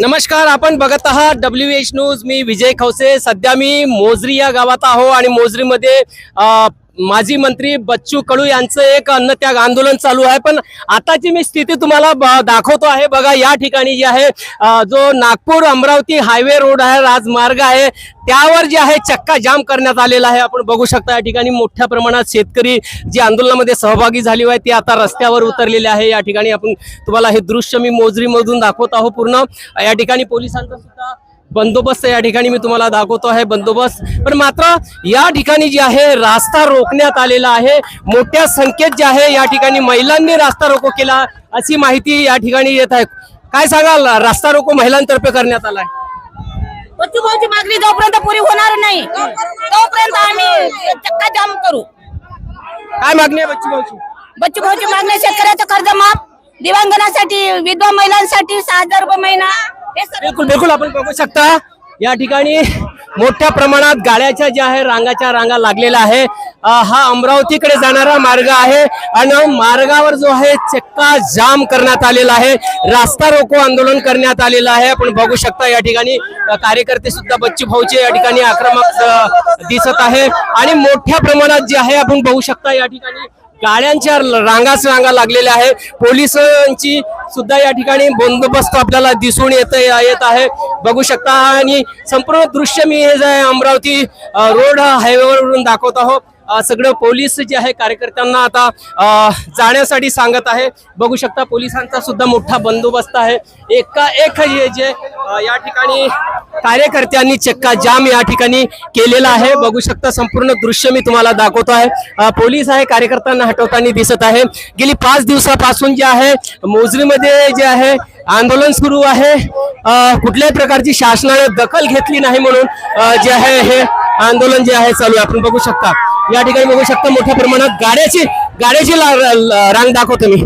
नमस्कार आपण बघत आहात डब्ल्यू एच न्यूज मी विजय खवसे. सध्या मी मोजरी या गावात आहो आणि मोजरीमध्ये माजी मंत्री बच्चू कडू यांचं एक अन्नत्याग आंदोलन चालू आहे पण आताची मी स्थिती तुम्हाला ब- दाखवतो आहे. बघा या ठिकाणी जी आहे जो नागपूर अमरावती हायवे रोड आहे राजमार्ग आहे त्यावर जे आहे चक्का जाम करण्यात आलेला आहे. आपण बघू शकता या ठिकाणी मोठ्या प्रमाणात शेतकरी जे आंदोलनामध्ये सहभागी झाली आहे ते आता रस्त्यावर उतरलेले आहे. या ठिकाणी आपण तुम्हाला हे दृश्य मी मोजरीमधून दाखवत आहो पूर्ण. या ठिकाणी पोलिसांचा सुद्धा बंदोबस्त या ठिकाणी मी तुम्हाला दाखवतो आहे बंदोबस्त. पण मात्र या ठिकाणी जे आहे रास्ता रोखण्यात आलेला आहे. मोठ्या संख्येत जे आहे या ठिकाणी महिलांनी रास्ता रोको केला अशी माहिती या ठिकाणी येत आहे. काय सांगाल? रास्ता रोको महिलांतर्फे करण्यात आलाय. बच्चू भाऊची मागणी जोपर्यंत पुरी होणार नाही तोपर्यंत आम्ही चक्का जाम करू. काय मागणी आहे बच्चू भाऊची? बच्चू भाऊची मागणी शेतकऱ्याचं कर्ज माफ दिव्यांगनासाठी विधवा महिलांसाठी सहा हजार रुपये महिना. बिलकुल बिलकुल आपण बघू शकता या ठिकाणी मोठ्या प्रमाणात गाड्याच्या ज्या आहे रांगाच्या रांगा लागलेल्या आहे हा अमरावतीकडे जाणारा मार्ग आहे आणि मार्गावर जो आहे चक्का जाम करण्यात आलेला आहे. रास्ता रोको आंदोलन करण्यात आलेलं आहे. आपण बघू शकता या ठिकाणी कार्यकर्ते सुद्धा बच्चू भाऊचे या ठिकाणी आक्रमक दिसत आहे. आणि मोठ्या प्रमाणात जे आहे आपण बघू शकता या ठिकाणी गाड्यांच्या रांगाच रांगा लागलेल्या आहे पोलिसांची सुद्धा या ठिकाणी बंदोबस्त आपल्याला दिसून येत येत आहे. बघू शकता आणि संपूर्ण दृश्य मी हे जे अमरावती रोड हायवेवरून दाखवत आहोत. सगळं पोलीस जे आहे कार्यकर्त्यांना आता जाण्यासाठी सांगत आहे. बघू शकता पोलिसांचा सुद्धा मोठा बंदोबस्त आहे. एका एक हे जे या ठिकाणी कार्यकर्त्यांनी चक्का जाम या ठिकाणी केलेला आहे. बघू शकता संपूर्ण दृश्य मी तुम्हाला दाखवतो आहे. पोलीस आहे कार्यकर्त्यांना हटवताना दिसत आहे. गेली पाच दिवसापासून जे आहे मोजरीमध्ये जे आहे आंदोलन सुरू आहे. कुठल्याही प्रकारची शासनाने दखल घेतली नाही म्हणून जे आहे हे आंदोलन जे आहे चालू आहे. आपण बघू शकता. या ठिकाणी बघू शकता मोठ्या प्रमाणात गाड्याची गाड्याची रांग दाखवतो मी.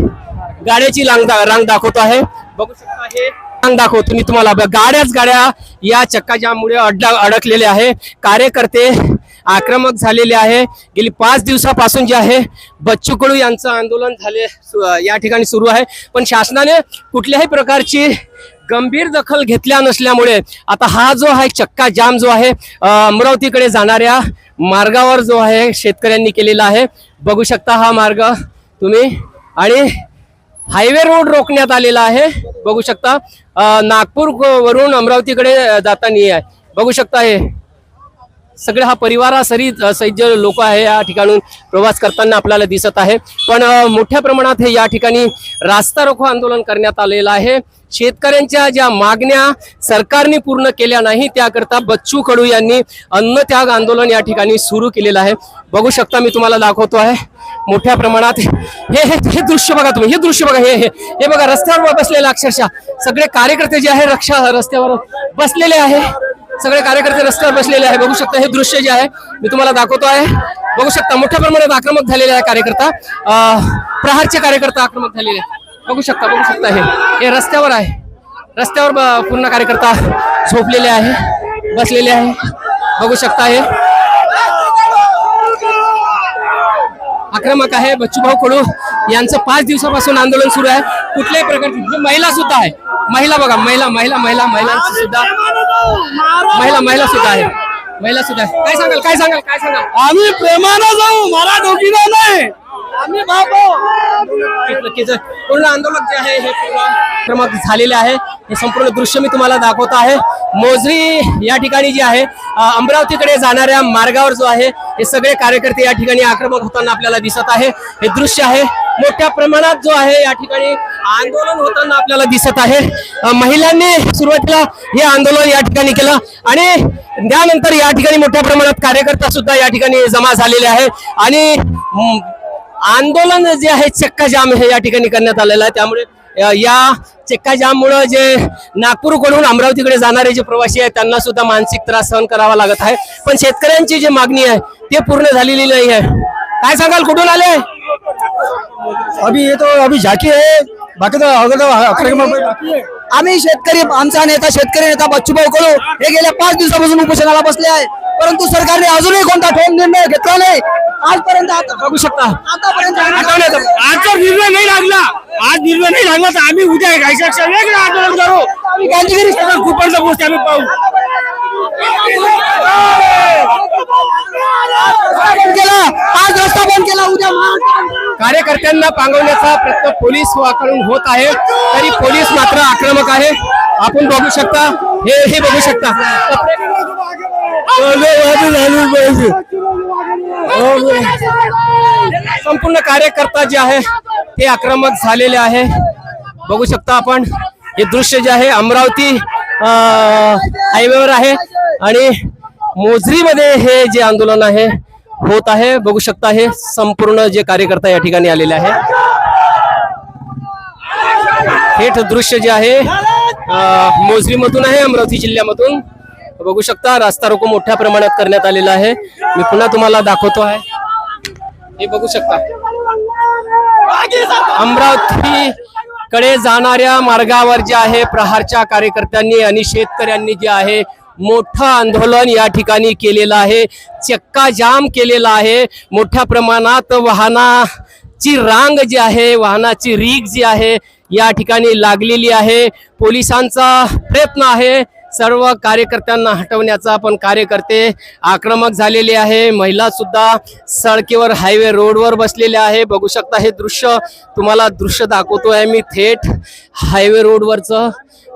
गाड्याची रांग दा- रांग दाखवतो आहे. बघू शकता हे दाखवतो. मी तुम्हाला गाड्याच गाड्या या चक्काजाममुळे अड्डा अडकलेले आहे. कार्यकर्ते आक्रमक झालेले आहे. गेली पाच दिवसापासून जे आहे बच्चू कडू यांचं आंदोलन झाले या ठिकाणी सुरू आहे. पण शासनाने कुठल्याही प्रकारची गंभीर दखल घेतल्या नसल्यामुळे आता हा जो आहे चक्का जाम जो आहे अमरावतीकडे जाणाऱ्या मार्गावर जो आहे शेतकऱ्यांनी केलेला आहे. बघू शकता हा मार्ग तुम्ही. आणि हायवे रोड रोखण्यात आलेला आहे. बघू शकता नागपूर वरून अमरावतीकडे जाताना आहे. बघू शकता हे. सगळे हा परिवारासहित सैज सहित जे लोक आहे या ठिकाणून प्रवास करताना आपल्याला दिसत आहे. पण मोठ्या प्रमाणात हे या ठिकाणी रास्ता रोखो आंदोलन करण्यात आलेलं आहे. शेतकऱ्यांच्या ज्या मागण्या सरकारने पूर्ण केल्या नाही त्याकरता बच्चू कडू यांनी अन्नत्याग आंदोलन या ठिकाणी सुरू केलेलं आहे. बघू शकता मी तुम्हाला दाखवतो आहे. मोठ्या प्रमाणात हे हे हे दृश्य बघा तुम्ही हे दृश्य बघा हे हे हे बघा रस्त्यावर बसलेले अक्षरशः. सगळे कार्यकर्ते जे आहे रक्षा रस्त्यावर बसलेले आहे. सगळे कार्यकर्ते रस्त्यावर बसलेले आहे. बघू शकता हे दृश्य जे आहे मी तुम्हाला दाखवतो आहे. बघू शकता मोठ्या प्रमाणात आक्रमक झालेले आहे कार्यकर्ता. प्रहारचे कार्यकर्ता आक्रमक झालेले आहे. बघू शकता बघू शकता हे. हे रस्त्यावर आहे. रस्त्यावर पूर्ण कार्यकर्ता झोपलेले आहे बसलेले आहे. बघू शकता हे. आक्रमक आहे बच्चूभाऊ कडू यांचं पाच दिवसापासून आंदोलन सुरू आहे. कुठल्याही प्रकारची महिला सुद्धा आहे महिला बघा महिला महिला महिला महिलांची सुद्धा महिला महिला सुद्धा आहे. महिला सुद्धा आहे. काय सांगाल काय सांगाल काय सांगाल? आम्ही प्रेमानं जाऊ मरा डोकीनं नाही. आम्ही नक्कीच पूर्ण आंदोलक जे आहे हे पूर्ण आक्रमक झालेले आहे. हे संपूर्ण दृश्य मी तुम्हाला दाखवत आहे. मोजरी या ठिकाणी जी आहे अमरावतीकडे जाणाऱ्या मार्गावर जो आहे हे सगळे कार्यकर्ते या ठिकाणी आक्रमक होताना आपल्याला दिसत आहे. हे दृश्य आहे. मोठ्या प्रमाणात जो आहे या ठिकाणी आंदोलन होताना आपल्याला दिसत आहे. महिलांनी सुरुवातीला हे आंदोलन या ठिकाणी केलं आणि त्यानंतर या ठिकाणी मोठ्या प्रमाणात कार्यकर्ता सुद्धा या ठिकाणी जमा झालेले आहे. आणि आंदोलन जे आहे चक्का जाम हे या ठिकाणी करण्यात आलेलं आहे. त्यामुळे या चक्का जाम मुळे जे नागपूरकडून अमरावतीकडे जाणारे जे प्रवासी आहेत त्यांना सुद्धा मानसिक त्रास सहन करावा लागत आहे. पण शेतकऱ्यांची जी मागणी आहे ते पूर्ण झालेली नाही आहे. काय सांगाल कुठून आले? अभी ये तो अभी झाकी है. बाकी तो अगर तो कार्यक्रम बाकी आम्ही शेतकरी आमचा नेता शेतकरी नेता बच्चूभाऊ कडू हे गेल्या पाच दिवसापासून उपोषणाला बसले आहे परंतु सरकारने अजूनही कोणता ठोस निर्णय घेतला नाही. आजपर्यंत आता- बघू शकता. आतापर्यंत आठवण्यात आज जर निर्णय नाही लागला. आज निर्णय नाही लागला तर आम्ही उद्या घायच्या वेगळं आंदोलन करू. आम्ही गांधीगिरी कुठपर्यंत गोष्टी आम्ही पाहू. केला. आज रस्ता बंद केला उद्या कार्यकर्त्यांना पांगवण्याचा प्रयत्न पोलीसकडून होत आहे. तरी पोलीस मात्र आक्रमक आहे. आपण बघू शकता. हे हे बघू शकता. संपूर्ण कार्यकर्ता जे आहे ते आक्रमक झालेले आहे. बघू शकता आपण हे दृश्य जे आहे अमरावती हायवेवर आहे. आणि मोजरीमध्ये हे जे आंदोलन आहे होत आहे. बघू शकता हे संपूर्ण जे कार्यकर्ता या ठिकाणी आलेले आहे. थेट दृश्य जे आहे मोजरीमधून आहे अमरावती जिल्ह्यामधून. बघू शकता रास्ता रोको मोठ्या प्रमाणात करण्यात आलेला आहे. मी पुन्हा तुम्हाला दाखवतो आहे. हे बघू शकता. अमरावती कडे जाणाऱ्या मार्गावर जे आहे प्रहारच्या कार्यकर्त्यांनी आणि शेतकऱ्यांनी जे आहे मोठं आंदोलन या ठिकाणी केलेलं आहे. चक्का जाम केलेला आहे. मोठ्या प्रमाणात वाहनाची रांग जी आहे वाहनाची रीग जी आहे या ठिकाणी लागलेली आहे. पोलिसांचा प्रयत्न आहे. सर्व कार्यकर्त्यांना हटवण्याचा आपण कार्यकर्ते आक्रमक झालेले आहे. महिला सुद्धा सडकेवर हायवे रोडवर बसलेल्या आहे. बघू शकता हे दृश्य तुम्हाला दृश्य दाखवतो आहे मी थेट. हायवे रोडवरचं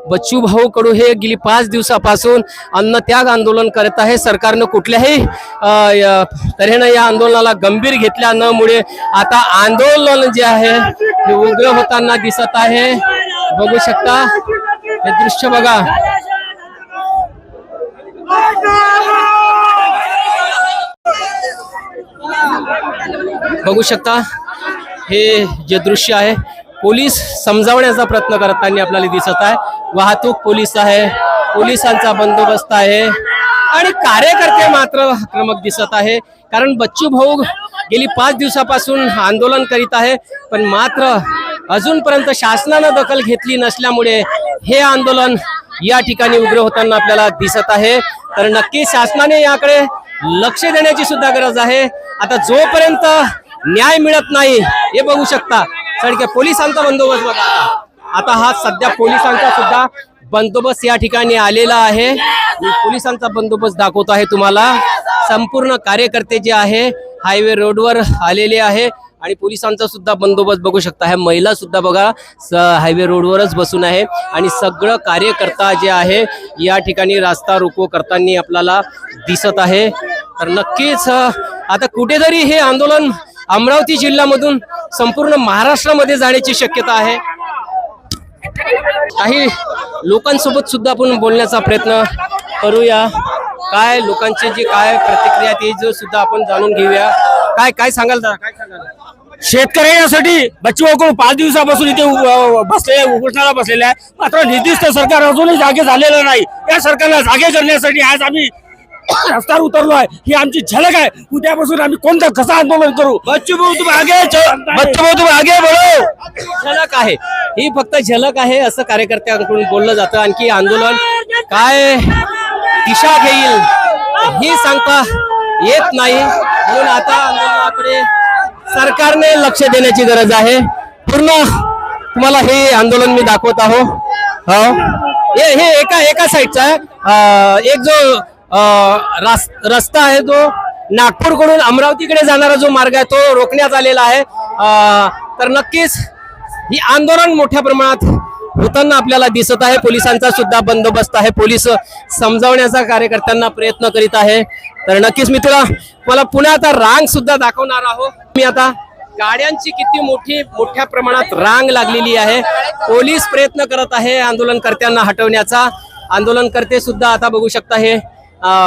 बच्चू भाऊ कडू हे गेली पाच दिवसापासून अन्नत्याग आंदोलन करत आहे. सरकारनं कुठल्याही अ, तऱ्हेनं या आंदोलनाला गंभीर घेतल्या न मुळे आता आंदोलन जे आहे हे उग्र होताना दिसत आहे. बघू शकता हे दृश्य बघा. बघू शकता हे जे दृश्य आहे पोलीस समजावण्याचा प्रयत्न करताना आपल्याला दिसत आहे. वाहतूक पोलीस आहे पोलिसांचा बंदोबस्त आहे आणि कार्यकर्ते मात्र आक्रमक दिसत आहे. कारण बच्चू भाऊ गेली पाच दिवसापासून आंदोलन करीत आहे पण मात्र अजूनपर्यंत शासनानं दखल घेतली नसल्यामुळे हे आंदोलन या ठिकाणी उग्र होताना आपल्याला दिसत आहे. तर नक्की शासनाने याकडे लक्ष देण्याची सुद्धा गरज आहे. आता जोपर्यंत न्याय मिळत नाही हे बघू शकता. सडक्या पोलिसांचा बंदोबस्त बघा. आता. आता हा सध्या पोलिसांचा सुद्धा बंदोबस्त या ठिकाणी आलेला आहे. मी पोलिसांचा बंदोबस्त दाखवतो आहे तुम्हाला. संपूर्ण कार्यकर्ते जे आहे हायवे रोडवर आलेले आहे. आणि पोलिसांचा सुद्धा बंदोबस्त बघू शकता. ह्या महिला सुद्धा बघा स हायवे रोडवरच बसून आहे आणि सगळं कार्यकर्ता जे आहे या ठिकाणी रास्ता रोको करताना आपल्याला दिसत आहे. तर नक्कीच आता कुठेतरी हे आंदोलन अमरावती जिल्ह्यामधून संपूर्ण महाराष्ट्रामध्ये जाण्याची शक्यता आहे. काही लोकांसोबत सुद्धा आपण बोलण्याचा प्रयत्न करूया. काय लोकांची जी काय प्रतिक्रिया ती जो सुद्धा आपण जाणून घेऊया. काय काय सांगाल दादा? काय सांगाल? शेतकऱ्यांसाठी बच्चू भाऊ पाच दिवसापासून इथे बसलेले उपोषणाला बसलेले आहे. मात्र निर्दिष्ट सरकार अजूनही जागे झालेलं नाही. या सरकारला जागे करण्यासाठी आज आम्ही रस्त्यावर उतरलो आहे. ही आमची झलक आहे. उद्यापासून आम्ही कोणतं कसं आंदोलन करू? बच्चू भाऊ तुम्ही आगे चलो. बच्चू भाऊ तुम्ही आगे बढो झलक आहे. ही फक्त झलक आहे असं कार्यकर्त्यांकडून बोललं जातं. आणखी आंदोलन काय दिशा घेईल हे सांगता येत नाही. म्हणून आता आंदोलनाकडे सरकारने लक्ष देण्याची गरज आहे. पूर्ण तुम्हाला हे आंदोलन मी दाखवत आहो. हो. हे हे एका एका साईडचा आहे. एक जो रास- रस्ता आहे तो नागपूरकडून अमरावतीकडे जाणारा जो मार्ग आहे तो रोखण्यात आलेला आहे. तर नक्कीच ही आंदोलन मोठ्या प्रमाणात होताना आपल्याला दिसत आहे. पोलिसांचा सुद्धा बंदोबस्त आहे. पोलीस समजावण्याचा कार्यकर्त्यांना प्रयत्न करीत आहे. तर नक्कीच मी तुला मला पुन्हा आता रांग सुद्धा दाखवणार आहोत. मी आता गाड्यांची किती मोठी मोठ्या प्रमाणात रांग लागलेली आहे. पोलीस प्रयत्न करत आहे आंदोलनकर्त्यांना हटवण्याचा. आंदोलनकर्ते सुद्धा आता बघू शकता हे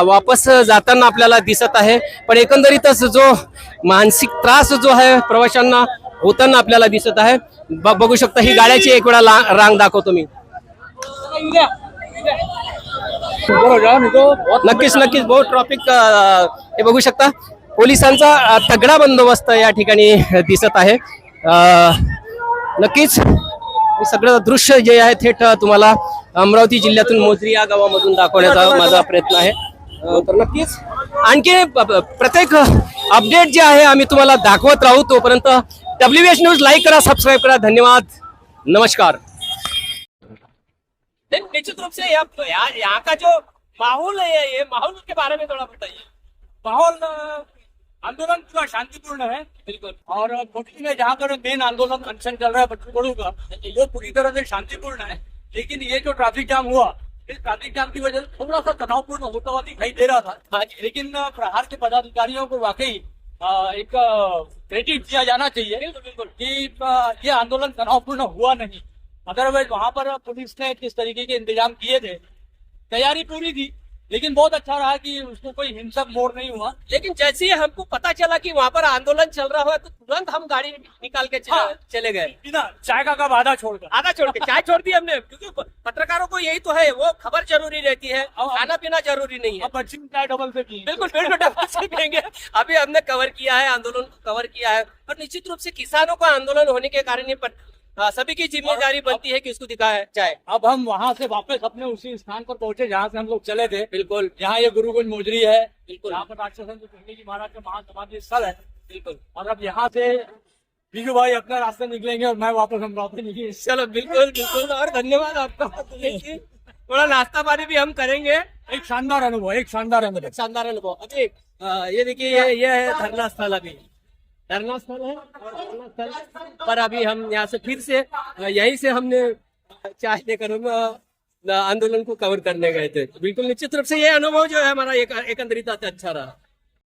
वापस जाताना आपल्याला दिसत आहे. पण एकंदरीतच जो मानसिक त्रास जो आहे प्रवाशांना होताना आपल्याला दिसत आहे. बघू शकता ही गाड्याची एक वेळा रांग दाखवतो मी. नक्कीच नक्कीच. बहुत ट्रॉफिक हे बघू शकता. पोलिसांचा तगडा बंदोबस्त या ठिकाणी दिसत आहे. नक्कीच सगळं दृश्य जे आहे थेट तुम्हाला अमरावती जिल्ह्यातून मोजरी या गावामधून दाखवण्याचा माझा प्रयत्न आहे. तर नक्कीच. आणखी प्रत्येक अपडेट जे आहे आम्ही तुम्हाला दाखवत राहू तोपर्यंत डब्ल्यू एच न्यूज़ लाईक करा सबस्क्राईब करा धन्यवाद। नमस्कार। निश्चित रूप से यहाँ यहाँ यहाँ का जो माहौल है ये माहौल के बारे में थोड़ा बताइए। माहौल आंदोलन पूरा शांतिपूर्ण है बिल्कुल। और मोदी में जहाँ पर मेन आंदोलन अनशन चल रहा है बच्चों का वो पूरी तरह से शांतिपूर्ण है। लेकिन ये जो ट्रैफ़िक जाम हुआ इस ट्रैफ़िक जाम की वजह से थोड़ा सा तनावपूर्ण होता हुआ दिखाई दे रहा था। लेकिन प्रहार के पदाधिकारियों को वाकई एक क्रेडिट दिया जाना चाहिए कि ये आंदोलन तनावपूर्ण हुआ नहीं। अदरवाइज वहां पर पुलिस ने किस तरीके के इंतजाम किए थे? तैयारी पूरी थी। लेकिन बहुत अच्छा रहा कि उसको कोई हिंसक मोड़ नहीं हुआ। लेकिन जैसे ही हमको पता चला कि वहाँ पर आंदोलन चल रहा हुआ तो तुरंत हम गाड़ी निकाल के चले, हाँ। चले गए। बिना चाय का कप आधा छोड़कर। आधा छोड़ के चाय छोड़ दी हमने क्योंकि पत्रकारों को यही तो है वो खबर ज़रूरी रहती है। अब- खाना पीना ज़रूरी नहीं है। अब बच्ची चाय डबल बिल्कुल बिल्कुल से पिएँगे। अभी हमने कवर किया है आंदोलन को कवर किया है। और निश्चित रूप से किसानों का आंदोलन होने के कारण ये आ, सभी की ज़िम्मेदारी बनती है कि उसको दिखाया जाए। अब हम वहाँ से वापस अपने उसी स्थान पर पहुँचे जहाँ से हम लोग चले थे। बिल्कुल। यहाँ ये गुरुकुंज मोजरी है। बिल्कुल। यहाँ पर राक्षसन जी महाराज का महासमाधि स्थल है। बिल्कुल। और अब यहाँ से बीजू भाई अपना रास्ते निकलेंगे और मैं वापस अमरावती निकली चलो बिल्कुल बिल्कुल। और धन्यवाद आपका। थोड़ा नाश्ता पानी भी हम करेंगे। एक शानदार अनुभव एक शानदार अनुभव। शानदार अनुभव। अभी ये देखिए ये ये है धरना स्थल अभी। धरना स्थल है धरना स्थल। पर अभी हम यहाँ से फिर से यहीं से हमने चाय लेकर हम आंदोलन को कवर करने गए थे। बिल्कुल निश्चित रूप से ये अनुभव जो है हमारा एक एकंदरीता अच्छा रहा।